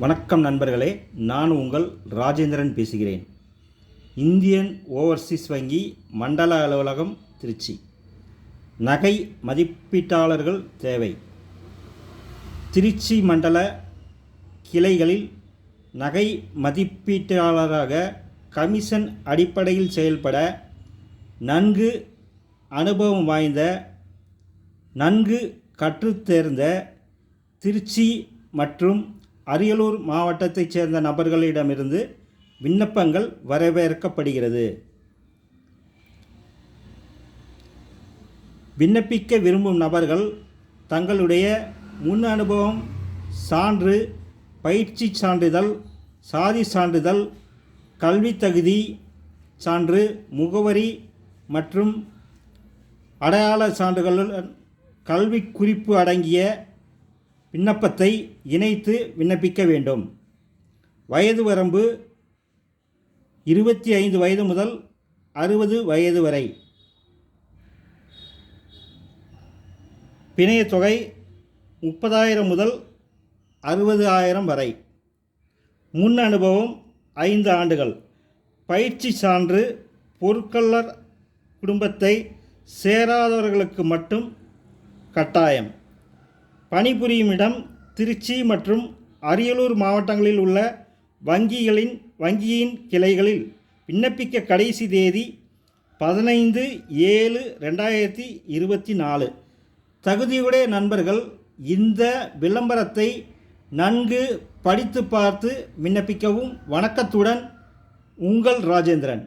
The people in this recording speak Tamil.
வணக்கம் நண்பர்களே நான் உங்கள் ராஜேந்திரன் பேசுகிறேன். இந்தியன் ஓவர்சீஸ் வங்கி மண்டல அலுவலகம் திருச்சி. நகை மதிப்பீட்டாளர்கள் தேவை. திருச்சி மண்டல கிளைகளில் நகை மதிப்பீட்டாளராக கமிஷன் அடிப்படையில் செயல்பட நன்கு அனுபவம் வாய்ந்த நன்கு கற்றுத்தேர்ந்த திருச்சி மற்றும் அரியலூர் மாவட்டத்தைச் சேர்ந்த நபர்களிடமிருந்து விண்ணப்பங்கள் வரவேற்கப்படுகிறது. விண்ணப்பிக்க விரும்பும் நபர்கள் தங்களுடைய முன் அனுபவம் சான்று பயிற்சி சான்றிதழ் சாதி சான்றிதழ் கல்வி தகுதி சான்று முகவரி மற்றும் அடையாள சான்றுகளுடன் கல்வி குறிப்பு அடங்கிய விண்ணப்பத்தை இணைத்து விண்ணப்பிக்க வேண்டும். வயது வரம்பு இருபத்தி ஐந்து வயது முதல் அறுபது வயது வரை. பிணையத் தொகை முப்பதாயிரம் முதல் அறுபது ஆயிரம் வரை. முன் அனுபவம் ஐந்து ஆண்டுகள். பயிற்சி சான்று பொருட்களர் குடும்பத்தை சேராதவர்களுக்கு மட்டும் கட்டாயம். பணிபுரியும் இடம் திருச்சி மற்றும் அரியலூர் மாவட்டங்களில் உள்ள வங்கிகளின் வங்கியின் கிளைகளில் விண்ணப்பிக்க கடைசி தேதி பதினைந்து ஏழு ரெண்டாயிரத்தி இருபத்தி நாலு. தகுதியுடைய நண்பர்கள் இந்த விளம்பரத்தை நன்கு படித்து பார்த்து விண்ணப்பிக்கவும் வணக்கத்துடன் உங்கள் ராஜேந்திரன்.